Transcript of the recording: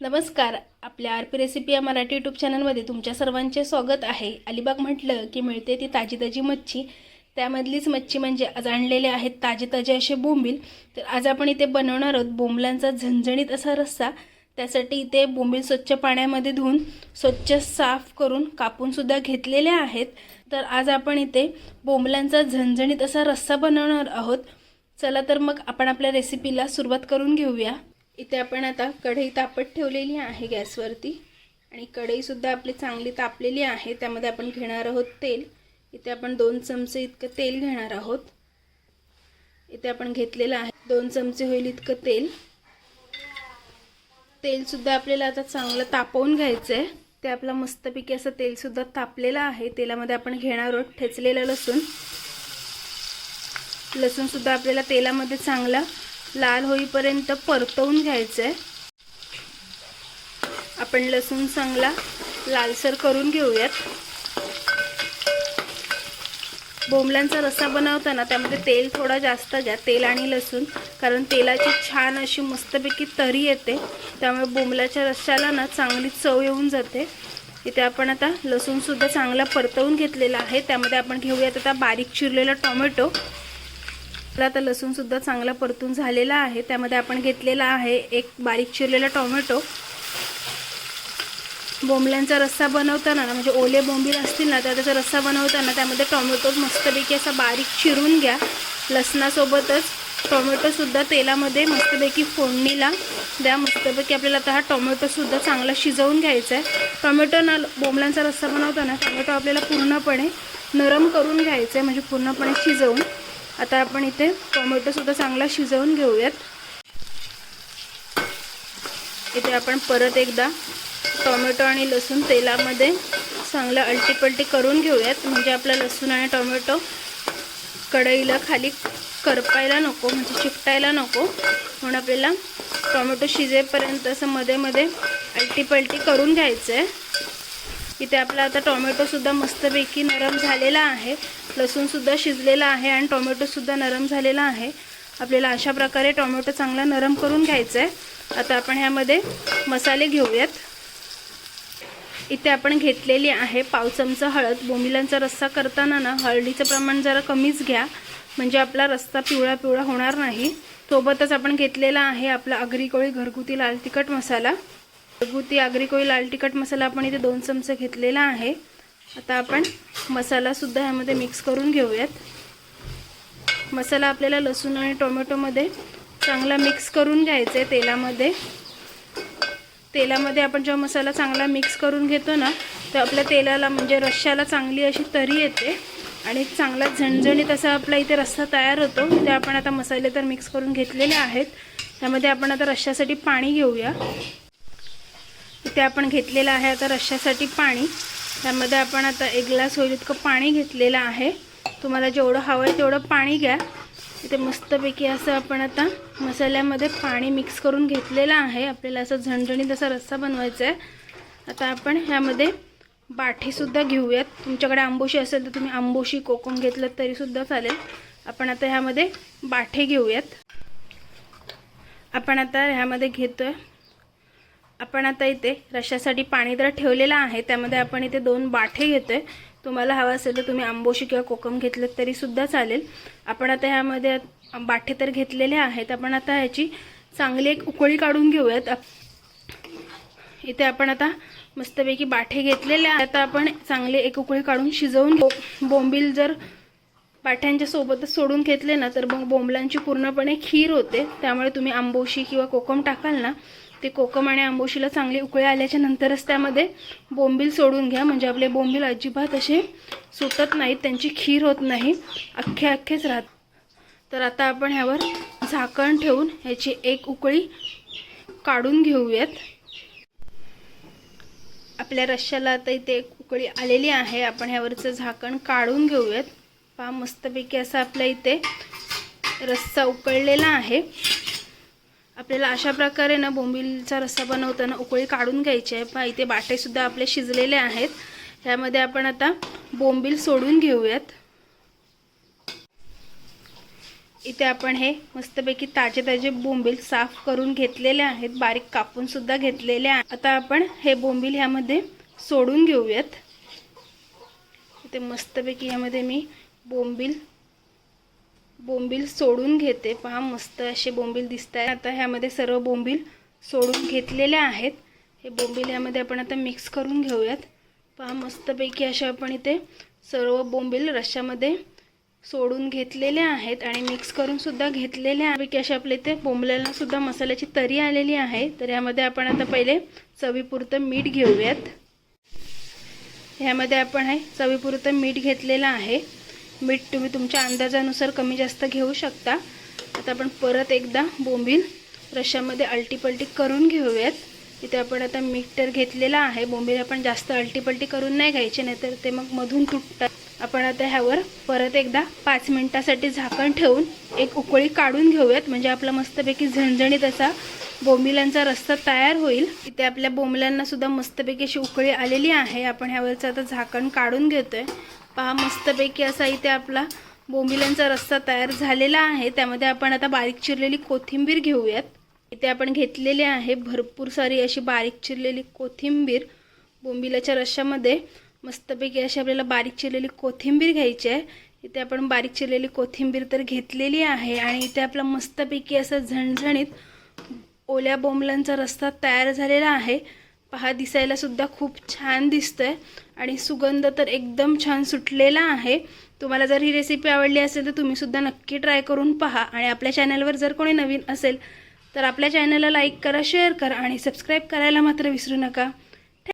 नमस्कार. आपल्या R P recipe या मराठी यूट्यूब चॅनलमध्ये तुमच्या सर्वांचे स्वागत आहे. अलिबाग म्हटलं की मिळते ती ताजी ताजी मच्छी. त्यामधलीच मच्छी म्हणजे आज आणलेले आहेत ताजे ताजे असे बोंबील. तर आज आपण इथे बनवणार आहोत बोंबलांचा झणझणीत असा रस्सा. त्यासाठी इथे बोंबील स्वच्छ पाण्यामध्ये धुवून स्वच्छ साफ करून कापूनसुद्धा घेतलेले आहेत. तर आज आपण इथे बोंबलांचा झणझणीत असा रस्सा बनवणार आहोत. चला तर मग आपण आपल्या रेसिपीला सुरुवात करून घेऊया. इथे आपण आता कढई तापत ठेवलेली आहे गॅसवरती. आणि कढईसुद्धा आपली चांगली तापलेली आहे त्यामध्ये आपण घेणार आहोत तेल. इथे आपण दोन चमचे इतकं तेल घेणार आहोत. इथे आपण घेतलेलं आहे दोन चमचे होईल इतकं तेल. तेलसुद्धा आपल्याला आता चांगलं तापवून घ्यायचं आहे ते आपलं मस्तपैकी असं तेलसुद्धा तापलेलं आहे. तेलामध्ये आपण घेणार आहोत ठेचलेलं लसूण. लसूणसुद्धा आपल्याला तेलामध्ये चांगला लाल होईपर्यंत परतवून घ्यायचं आहे आपण लसूण चांगला लालसर करून घेऊयात. बोंबल्यांचा रस्सा बनवताना त्यामध्ये तेल थोडा जास्त घ्या तेल आणि लसूण कारण तेलाची छान अशी मस्तपैकी तरी येते. त्यामुळे बोंबलाच्या रश्श्याला ना चांगली चव येऊन जाते. इथे आपण आता लसूणसुद्धा चांगला परतवून घेतलेला आहे. त्यामध्ये आपण घेऊयात आता बारीक चिरलेला टोमॅटो. आता लसूणसुद्धा चांगला परतून झालेला आहे. त्यामध्ये आपण घेतलेला आहे एक बारीक चिरलेला टोमॅटो. बोंबल्यांचा रस्सा बनवताना ना म्हणजे ओले बोंबील असतील ना तर त्याचा रस्सा बनवताना त्यामध्ये टोमॅटो मस्तपैकी असा बारीक चिरून घ्या. लसणासोबतच टोमॅटोसुद्धा तेलामध्ये मस्तपैकी फोडणीला द्या. मस्तपैकी आपल्याला आता हा टोमॅटोसुद्धा चांगला शिजवून घ्यायचा आहे टोमॅटो ना बोंबल्यांचा रस्सा बनवताना टोमॅटो आपल्याला पूर्णपणे नरम करून घ्यायचं आहे म्हणजे पूर्णपणे शिजवून. आता आपण इथे टोमॅटोसुद्धा चांगला शिजवून घेऊयात. इथे आपण परत एकदा टोमॅटो आणि लसूण तेलामध्ये चांगलं अलटीपलटी करून घेऊयात. म्हणजे आपला लसूण आणि टोमॅटो कढईला खाली करपायला नको म्हणजे चिकटायला नको. म्हणून आपल्याला टोमॅटो शिजेपर्यंत असं मध्ये मध्ये अलटीपलटी करून घ्यायचं आहे इथे आपला आता टोमॅटोसुद्धा मस्तपैकी नरम झालेला आहे. लसूणसुद्धा शिजलेला आहे आणि टोमॅटोसुद्धा नरम झालेला आहे. आपल्याला अशा प्रकारे टोमॅटो चांगला नरम करून घ्यायचा आहे आता आपण ह्यामध्ये मसाले घेऊयात. इथे आपण घेतलेली आहे पाव चमचा हळद. बोमिलांचा रस्सा करताना ना हळदीचं प्रमाण जरा कमीच घ्या. म्हणजे आपला रस्सा पिवळा पिवळा होणार नाही. सोबतच आपण घेतलेला आहे आपला आगरी कोळी घरगुती लाल तिखट मसाला. घरगुती आगरी कोई लाल तिखट मसाला आपण इथे दोन चमचे घेतलेला आहे. आता आपण मसालासुद्धा ह्यामध्ये मिक्स करून घेऊयात. मसाला आपल्याला लसूण आणि टोमॅटोमध्ये चांगला मिक्स करून घ्यायचा आहे तेलामध्ये. तेलामध्ये आपण जेव्हा मसाला चांगला मिक्स करून घेतो ना तर आपल्या तेलाला म्हणजे रश्श्याला चांगली अशी तरी येते. आणि चांगला झणझणीत असा आपला इथे रस्सा तयार होतो. इथे आपण आता मसाले तर मिक्स करून घेतलेले आहेत. त्यामध्ये आपण आता रश्श्यासाठी पाणी घेऊया. इथे आपण घेतलेलं आहे आता रश्श्यासाठी पाणी. त्यामध्ये आपण आता एक ग्लास होईल इतकं पाणी घेतलेलं आहे. तुम्हाला जेवढं हवं आहे तेवढं पाणी घ्या. इथे मस्तपैकी असं आपण आता मसाल्यामध्ये पाणी मिक्स करून घेतलेलं आहे. आपल्याला असं झणझणीत असा रस्सा बनवायचा आहे आता आपण ह्यामध्ये बाठीसुद्धा घेऊयात. तुमच्याकडे आंबोशी असेल तर तुम्ही आंबोशी कोकम घेतलं तरीसुद्धा चालेल. आपण आता ह्यामध्ये बाठे घेऊयात. आपण आता ह्यामध्ये घेतो आहे आपण आता इथे रश्यासाठी पाणी तर ठेवलेलं आहे त्यामध्ये आपण इथे दोन बाठे घेतो आहे तुम्हाला हवं असेल तर तुम्ही आंबोशी किंवा कोकम घेतलं तरीसुद्धा चालेल. आपण आता ह्यामध्ये बाठे तर घेतलेले आहेत. आपण आता ह्याची चांगली एक उकळी काढून घेऊयात. इथे आपण आता मस्तपैकी बाठे घेतलेले आहेत. आता आपण चांगले एक उकळी काढून शिजवून घेऊ. बोंबील जर पाठ्यांच्या सोबतच सोडून घेतले ना तर मग बोंबलांची पूर्णपणे खीर होते. त्यामुळे तुम्ही आंबोशी किंवा कोकम टाकाल ना ते कोकम आणि आंबोशीला चांगली उकळी आल्याच्या नंतरच त्यामध्ये बोंबील सोडून घ्या. म्हणजे आपले बोंबील अजिबात असे सुटत नाहीत. त्यांची खीर होत नाही. अख्खे अख्खेच राहत. तर आता आपण ह्यावर झाकण ठेवून ह्याची एक उकळी काढून घेऊयात. आपल्या रश्श्याला आता इथे एक उकळी आलेली आहे. आपण ह्यावरचं झाकण काढून घेऊयात. पहा मस्तपैकी असा आपल्या इथे रस्सा उकळलेला आहे. आपल्याला अशा प्रकारे ना बोंबीलचा रस्सा बनवताना उकळी काढून घ्यायची आहे. पहा इथे बाटेसुद्धा आपले शिजलेले आहेत. ह्यामध्ये आपण आता बोंबील सोडून घेऊयात. इथे आपण हे मस्तपैकी ताजे ताजे बोंबील साफ करून घेतलेले आहेत. बारीक कापून सुद्धा घेतलेले आहे. आता आपण हे बोंबील ह्यामध्ये सोडून घेऊयात. इथे मस्तपैकी ह्यामध्ये मी बोंबील बोंबील सोडून घेते. पहा मस्त असे बोंबील दिसत आहे आता ह्यामध्ये सर्व बोंबील सोडून घेतलेले आहेत. हे बोंबील ह्यामध्ये आपण आता मिक्स करून घेऊयात. पहा मस्तपैकी असे आपण इथे सर्व बोंबील रश्श्यामध्ये सोडून घेतलेले आहेत आणि मिक्स करून सुद्धा घेतलेले आहे असे आपल्या इथे बोंबल्याला सुद्धा मसाल्याची तरी आलेली आहे. तर यामध्ये आपण आता पहिले चवीपुरतं मीठ घेऊयात. ह्यामध्ये आपण आहे चवीपुरतं मीठ घेतलेलं आहे. मीठ तुम्ही तुमच्या अंदाजानुसार कमी जास्त घेऊ शकता. आता आपण परत एकदा बोंबील रश्यामध्ये अल्टीपल्टी करून घेऊयात. इथे आपण आता मीठ तर घेतलेलं आहे. बोंबील आपण जास्त अल्टीपल्टी करून नाही घ्यायचे नाहीतर ते मग मधून तुटतात. आपण आता ह्यावर परत एकदा पाच मिनटासाठी झाकण ठेवून एक उकळी काढून घेऊयात. म्हणजे आपला मस्तपैकी झणझणीत असा बोंबिलांचा रस्ता तयार होईल. इथे आपल्या बोंबल्यांना सुद्धा मस्तपैकी अशी उकळी आलेली आहे. आपण ह्यावरचं आता झाकण काढून घेतोय. पहा मस्तपैकी असा इथे आपला बोंबिलांचा रस्सा तयार झालेला आहे. त्यामध्ये आपण आता बारीक चिरलेली कोथिंबीर घेऊयात. इथे आपण घेतलेली आहे भरपूर सारी अशी बारीक चिरलेली कोथिंबीर. बोंबिलाच्या रश्श्यामध्ये मस्तपैकी अशी आपल्याला बारीक चिरलेली कोथिंबीर घ्यायची आहे. इथे आपण बारीक चिरलेली कोथिंबीर तर घेतलेली आहे आणि इथे आपला मस्तपैकी असं झणझणीत ओल्या बोंबलांचा रस्ता तयार झालेला आहे. पहा दिसायला सुद्धा खूप छान दिसतंय आणि सुगंध तर एकदम छान सुटलेला आहे. तुम्हाला जर ही रेसिपी आवडली असेल तर तुम्ही सुद्धा नक्की ट्राय करून पहा आणि आपल्या चॅनलवर जर कोणी नवीन असेल तर आपल्या चॅनलला लाईक करा शेअर करा आणि सबस्क्राईब करायला मात्र विसरू नका.